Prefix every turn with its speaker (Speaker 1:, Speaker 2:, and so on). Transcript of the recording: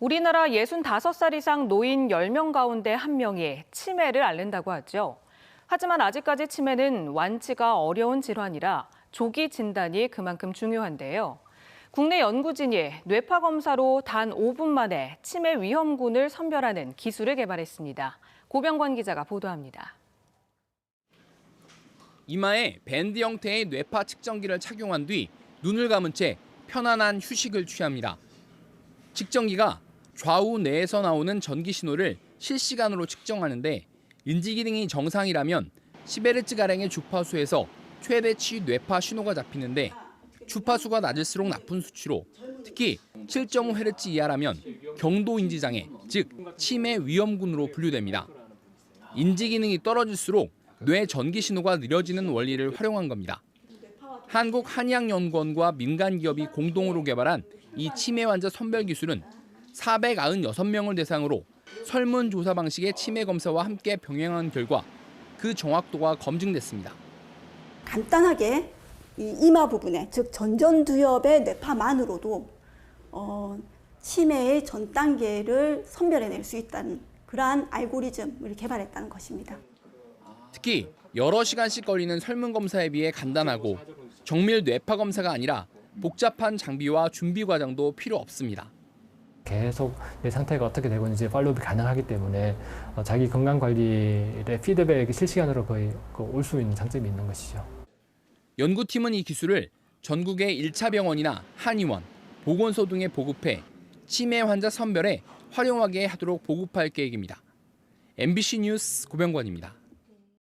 Speaker 1: 우리나라 65살 이상 노인 10명 가운데 1명이 치매를 앓는다고 하죠. 하지만 아직까지 치매는 완치가 어려운 질환이라 조기 진단이 그만큼 중요한데요. 국내 연구진이 뇌파 검사로 단 5분 만에 치매 위험군을 선별하는 기술을 개발했습니다. 고병관 기자가 보도합니다.
Speaker 2: 이마에 밴드 형태의 뇌파 측정기를 착용한 뒤 눈을 감은 채 편안한 휴식을 취합니다. 측정기가 좌우 뇌에서 나오는 전기 신호를 실시간으로 측정하는데 인지 기능이 정상이라면 10Hz 가량의 주파수에서 최대치 뇌파 신호가 잡히는데 주파수가 낮을수록 나쁜 수치로 특히 7.5Hz 이하라면 경도 인지 장애, 즉 치매 위험군으로 분류됩니다. 인지 기능이 떨어질수록 뇌 전기 신호가 느려지는 원리를 활용한 겁니다. 한국 한의학연구원과 민간 기업이 공동으로 개발한 이 치매 환자 선별 기술은 496명을 대상으로 설문조사 방식의 치매 검사와 함께 병행한 결과 그 정확도가 검증됐습니다.
Speaker 3: 간단하게 이 이마 부분에 즉 전전두엽의 뇌파만으로도 어, 치매의 전 단계를 선별해낼 수 있다는 그러한 알고리즘을 개발했다는 것입니다.
Speaker 2: 특히 여러 시간씩 걸리는 설문 검사에 비해 간단하고 정밀 뇌파 검사가 아니라 복잡한 장비와 준비 과정도 필요 없습니다.
Speaker 4: 계속 내 상태가 어떻게 되고 있는지 팔로우가 가능하기 때문에 어, 자기 건강 관리의 피드백이 실시간으로 거의 그올수 있는 장점이 있는 것이죠.
Speaker 2: 연구팀은 이 기술을 전국의 1차 병원이나 한의원, 보건소 등에 보급해 치매 환자 선별에 활용하게 하도록 보급할 계획입니다. MBC 뉴스 고병관입니다.